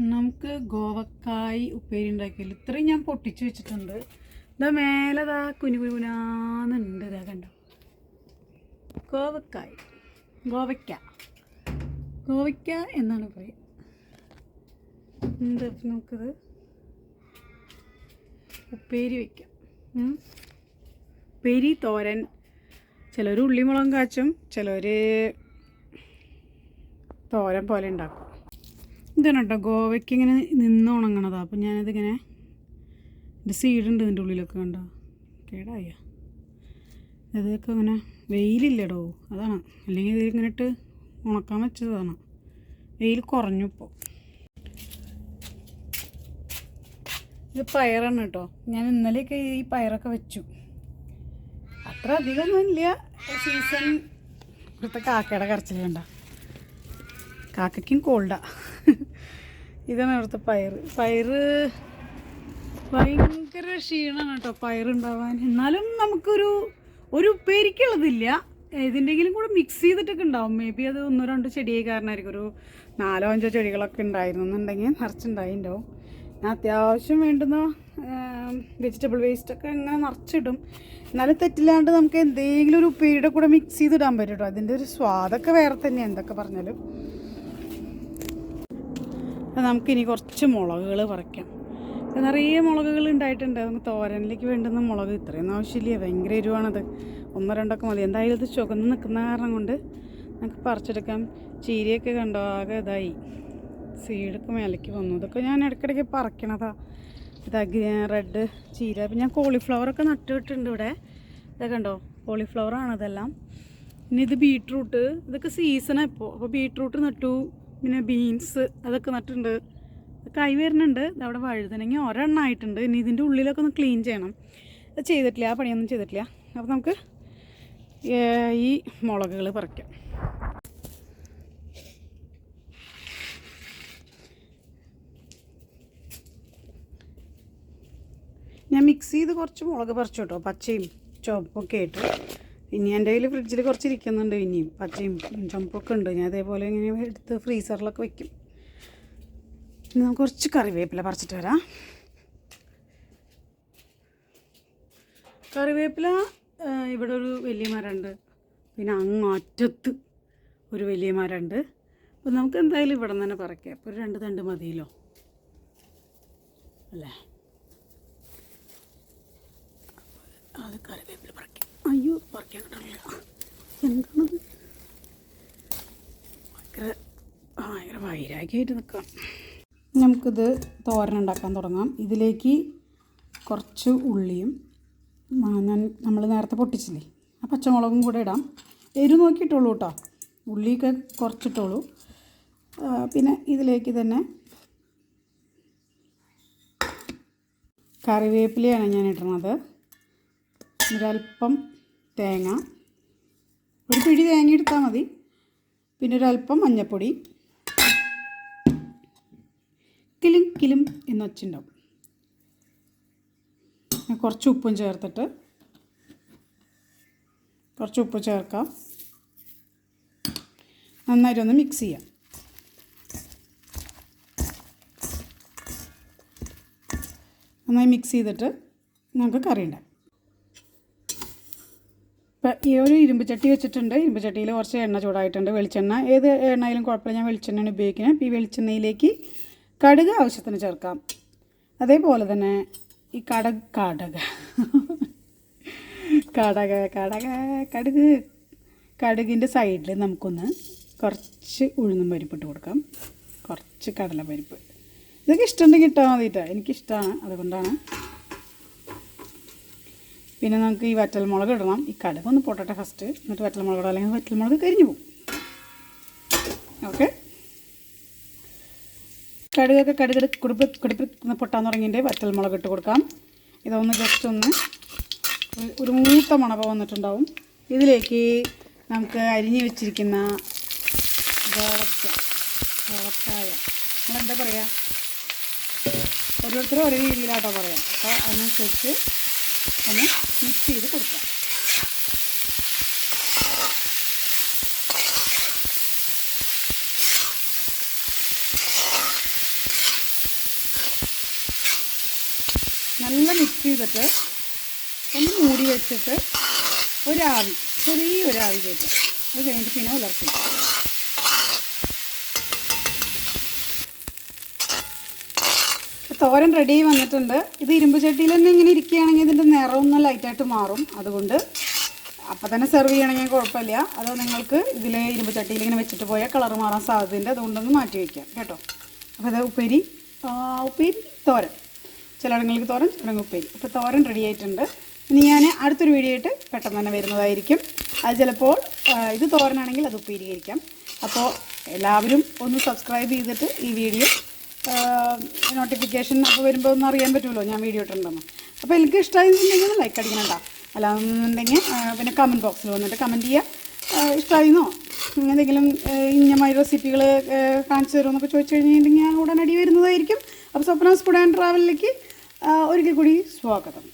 നമുക്ക് ഗോവക്കായി ഉപ്പേരി ഉണ്ടാക്കിയാൽ ഇത്രയും ഞാൻ പൊട്ടിച്ചു വെച്ചിട്ടുണ്ട്. ഇതാ മേലതാ കുനുകുനാന്നുണ്ട് ഇതാ കണ്ടോ? ഗോവക്കായ്. ഗോവയ്ക്ക. ഗോവയ്ക്ക എന്നാണ് പറയുക. എന്താ നമുക്കത്? ഉപ്പേരി വയ്ക്കാം. ഉപ്പേരി തോരൻ. ചിലർ ഉള്ളിമുളകും കാച്ചും ചിലർ തോരൻ പോലെ ഉണ്ടാക്കും. ഇതാണ് കേട്ടോ ഗോവയ്ക്ക് ഇങ്ങനെ നിന്ന് ഉണങ്ങണതാ. അപ്പം ഞാനതിങ്ങനെ ഇത് സീഡുണ്ട് ഇതിന്റെ ഉള്ളിലൊക്കെ കണ്ടോ? കേടായ? ഇതൊക്കെ ഇങ്ങനെ വെയിലില്ലടോ. അതാണ്. അല്ലെങ്കിൽ ഇതിങ്ങനെ ഇട്ട് ഉണക്കാൻ വെച്ചതാണ്. വെയിൽ കുറഞ്ഞു ഇപ്പോൾ ഇത് പയറാണ് കേട്ടോ. ഞാൻ ഇന്നലെയൊക്കെ ഈ പയറൊക്കെ വെച്ചു. അത്ര അധികമൊന്നുമില്ല. സീസൺ ഇവിടുത്തെ കാക്കയുടെ കരച്ചിൽ കണ്ട? കാക്കയ്ക്കും കോൾഡാ. ഇതാണ് അവിടുത്തെ പയർ പയറ് ഭയങ്കര ക്ഷീണമാണ് കേട്ടോ പയറുണ്ടാവാൻ. എന്നാലും നമുക്കൊരു ഒരു ഉപ്പേരിക്കുള്ളതില്ല. ഏതിന്റെങ്കിലും കൂടെ മിക്സ് ചെയ്തിട്ടൊക്കെ ഉണ്ടാവും. മേ ബി അത് ഒന്നോ രണ്ടോ ചെടിയെ കാരണമായിരിക്കും ഒരു നാലോ അഞ്ചോ ചെടികളൊക്കെ ഉണ്ടായിരുന്നു എന്നുണ്ടെങ്കിൽ നിറച്ചുണ്ടായിണ്ടാവും. ഞാൻ അത്യാവശ്യം വേണ്ടുന്ന വെജിറ്റബിൾ വേസ്റ്റൊക്കെ അങ്ങനെ നിറച്ചിടും. എന്നാലും തെറ്റില്ലാണ്ട് നമുക്ക് എന്തെങ്കിലും ഒരു ഉപ്പേരിയുടെ കൂടെ മിക്സ് ചെയ്തിടാൻ പറ്റും കേട്ടോ. അതിന്റെ ഒരു സ്വാദൊക്കെ വേറെ തന്നെയാണ് എന്തൊക്കെ പറഞ്ഞാലും. നമുക്കിനി കുറച്ച് മുളകുകൾ പറിക്കാം. നിറയെ മുളകുകൾ ഉണ്ടായിട്ടുണ്ട്. നമുക്ക് തോരനിലേക്ക് വേണ്ടുന്ന മുളക് ഇത്രയൊന്നും ആവശ്യമില്ല. ഭയങ്കര എരിവാണത്. ഒന്നോ രണ്ടൊക്കെ മതി. എന്തായാലും ഇത് ചുവന്ന് നിൽക്കുന്ന കാരണം കൊണ്ട് നമുക്ക് പറിച്ചെടുക്കാം. ചീരയൊക്കെ കണ്ടോ? ആകെ ഇതായി. സീഡൊക്കെ മേലേക്ക് വന്നു. ഇതൊക്കെ ഞാൻ ഇടയ്ക്കിടയ്ക്ക് പറിക്കണതാ. ഇതാ റെഡ് ചീര. അപ്പം ഞാൻ കോളിഫ്ലവറൊക്കെ നട്ടുവിട്ടുണ്ട് ഇവിടെ. ഇതൊക്കെ കണ്ടോ? കോളിഫ്ലവറാണ് ഇതെല്ലാം പിന്നെ ഇത് ബീട്രൂട്ട് ഇതൊക്കെ സീസണാണ് ഇപ്പോൾ അപ്പോൾ ബീട്രൂട്ട് നട്ടു. പിന്നെ ബീൻസ് അതൊക്കെ നട്ടിട്ടുണ്ട്. കൈ വരുന്നുണ്ട്. അവിടെ വഴുതനങ്ങ ഒരെണ്ണം ആയിട്ടുണ്ട്. ഇനി ഇതിന്റെ ഉള്ളിലൊക്കെ ഒന്ന് ക്ലീൻ ചെയ്യണം. അത് ചെയ്തിട്ടില്ല. ആ പണിയൊന്നും ചെയ്തിട്ടില്ല. അപ്പോൾ നമുക്ക് ഈ മുളകുകൾ പറിക്കാം. ഞാൻ മിക്സ് ചെയ്ത് കുറച്ച് മുളക് പറിച്ചു കേട്ടോ. പച്ചയും ചുവപ്പൊക്കെ ആയിട്ട്. ഇനി എന്റെ കയ്യിൽ ഫ്രിഡ്ജിൽ കുറച്ച് ഇരിക്കുന്നുണ്ട് ഇനിയും പച്ചയും ചുമപ്പൊക്കെ ഉണ്ട്. ഞാൻ അതേപോലെ ഇങ്ങനെ എടുത്ത് ഫ്രീസറിലൊക്കെ വെക്കും. ഇനി നമുക്ക് കുറച്ച് കറിവേപ്പില പറിച്ചിട്ട് വരാം. കറിവേപ്പില ഇവിടെ ഒരു വലിയ മരമുണ്ട്. പിന്നെ അങ്ങാറ്റത്ത് ഒരു വലിയ മരമുണ്ട്. അപ്പോൾ നമുക്ക് എന്തായാലും ഇവിടെ നിന്ന് തന്നെ പറയ്ക്കാം അപ്പോൾ ഒരു രണ്ട് തണ്ട് മതിയല്ലോ. അല്ലേ? അത് കറിവേപ്പില പറിക്കാൻ കിട്ടണില്ല എന്താണത് ഭയങ്കര ഭയങ്കര വൈരാഗ്യമായിട്ട് നിൽക്കാം നമുക്കിത് തോരൻ ഉണ്ടാക്കാൻ തുടങ്ങാം. ഇതിലേക്ക് കുറച്ച് ഉള്ളിയും ഞാൻ നമ്മൾ നേരത്തെ പൊട്ടിച്ചില്ലേ? ആ പച്ചമുളകും കൂടെ ഇടാം. എരു നോക്കിയിട്ടുള്ളൂ കേട്ടോ ഉള്ളിയൊക്കെ കുറച്ചിട്ടുള്ളൂ. പിന്നെ ഇതിലേക്ക് തന്നെ കറിവേപ്പിലയാണ് ഞാൻ ഇടുന്നത്. ഒരല്പം തേങ്ങ. ഒരു പിടി തേങ്ങ എടുത്താൽ മതി. പിന്നെ ഒരല്പം മഞ്ഞൾപ്പൊടി കിലും കിലും എന്ന് വെച്ചിട്ടുണ്ടാവും കുറച്ച് ഉപ്പും ചേർത്തിട്ട് കുറച്ച് ഉപ്പ് ചേർക്കാം. നന്നായിട്ട് ഒന്ന് മിക്സ് ചെയ്യാം. നന്നായി മിക്സ് ചെയ്തിട്ട് നമുക്ക് കറി ഉണ്ടാക്കാം. ഇപ്പം ഈ ഒരു ഇരുമ്പ് ചട്ടി വെച്ചിട്ടുണ്ട്. ഇരുമ്പ് ചട്ടിയിൽ കുറച്ച് എണ്ണ ചൂടായിട്ടുണ്ട്. വെളിച്ചെണ്ണ. ഏത് എണ്ണയിലും കുഴപ്പമില്ല. ഞാൻ വെളിച്ചെണ്ണയാണ് ഉപയോഗിക്കുന്നത്. ഈ വെളിച്ചെണ്ണയിലേക്ക് കടുക് ആവശ്യത്തിന് ചേർക്കാം. അതേപോലെ തന്നെ ഈ കടക് കടക. കടക കടക കടുക്. കടുകിന്റെ സൈഡിൽ നമുക്കൊന്ന് കുറച്ച് ഉഴുന്നും പരിപ്പിട്ട് കൊടുക്കാം. കുറച്ച് കടല പരിപ്പ് ഇതൊക്കെ ഇഷ്ടമുണ്ടെങ്കിൽ ഇട്ടാൽ മതിട്ടോ. എനിക്കിഷ്ടമാണ് അതുകൊണ്ടാണ് പിന്നെ നമുക്ക് ഈ വറ്റൽമുളക് ഇടണം. ഈ കടുക് ഒന്ന് പൊട്ടട്ടെ ഫസ്റ്റ് എന്നിട്ട് വറ്റൽമുളക് ഇടാം. അല്ലെങ്കിൽ വറ്റൽമുളക് കരിഞ്ഞു പോകും. ഓക്കെ കടുകൊക്കെ കടുക് കുടുപ്പ് കുടുപ്പ് ഒന്ന് പൊട്ടാൻ തുടങ്ങിയിട്ട് വറ്റൽമുളക് ഇട്ട് കൊടുക്കാം. ഇതൊന്ന് ജസ്റ്റ് ഒന്ന് ഒരു- ഒരു മൂത്ത മണപ്പ് വന്നിട്ടുണ്ടാവും. ഇതിലേക്ക് നമുക്ക് അരിഞ്ഞു വെച്ചിരിക്കുന്ന ഗോവക്ക ഗോവക്കായ നമ്മളെന്താ പറയുക ഓരോരുത്തരും ഓരോ രീതിയിലാട്ടോ പറയാം. അപ്പോൾ അതിനനുസരിച്ച് ഒന്ന് മിക്സ് ചെയ്ത് കൊടുക്കാം. നല്ല മിക്സ് ചെയ്തിട്ട് ഒന്ന് മൂടി വെച്ചിട്ട് ഒരാവി ചെറിയൊരാവി കയറ്റും അത് കഴിഞ്ഞിട്ട് പിന്നെ ഉലർത്തി തോരൻ റെഡി വന്നിട്ടുണ്ട്. ഇത് ഇരുമ്പ് ചട്ടിയിൽ തന്നെ ഇങ്ങനെ ഇരിക്കുകയാണെങ്കിൽ ഇതിന്റെ നിറവും ഒന്ന് ലൈറ്റായിട്ട് മാറും. അതുകൊണ്ട് അപ്പം തന്നെ സെർവ് ചെയ്യണമെങ്കിൽ കുഴപ്പമില്ല. അത് നിങ്ങൾക്ക് ഇതിൽ ഇരുമ്പ് ചട്ടിയിൽ ഇങ്ങനെ വെച്ചിട്ട് പോയാൽ കളർ മാറാൻ സാധ്യതയുണ്ട്. അതുകൊണ്ടൊന്ന് മാറ്റി വയ്ക്കാം കേട്ടോ. അപ്പോൾ അത് ഉപ്പേരി. ഉപ്പേരി തോരൻ. ചിലയിടങ്ങൾക്ക് തോരൻ ചിലയിടങ്ങൾ ഉപ്പേരി. അപ്പോൾ തോരൻ റെഡി ആയിട്ടുണ്ട്. ഇനി ഞാൻ അടുത്തൊരു വീഡിയോ ആയിട്ട് പെട്ടെന്ന് തന്നെ വരുന്നതായിരിക്കും. അത് ചിലപ്പോൾ ഇത് തോരനാണെങ്കിൽ അത് ഉപ്പേരിയായിരിക്കാം. അപ്പോൾ എല്ലാവരും ഒന്ന് സബ്സ്ക്രൈബ് ചെയ്തിട്ട് ഈ വീഡിയോ നോട്ടിഫിക്കേഷൻ അപ്പോൾ വരുമ്പോൾ ഒന്ന് അറിയാൻ പറ്റുമല്ലോ ഞാൻ വീഡിയോ ഇട്ടിട്ടുണ്ടെന്ന്. അപ്പോൾ എനിക്ക് ഇഷ്ടമായിരുന്നുണ്ടെങ്കിൽ ലൈക്ക് അടിക്കണം കേട്ടോ അല്ലാന്നുണ്ടെങ്കിൽ പിന്നെ കമന്റ് ബോക്സിൽ വന്നിട്ട് കമന്റ് ചെയ്യുക ഇഷ്ടമായിരുന്നോ എന്തെങ്കിലും ഇന്നമായി റെസിപ്പികൾ കാണിച്ചു തരുമെന്നൊക്കെ ചോദിച്ചു കഴിഞ്ഞിട്ടുണ്ടെങ്കിൽ ഞാൻ ഉടനടി വരുന്നതായിരിക്കും. അപ്പോൾ സ്വപ്ന ആൻഡ് ട്രാവലിലേക്ക് ഒരിക്കൽ കൂടി സ്വാഗതം.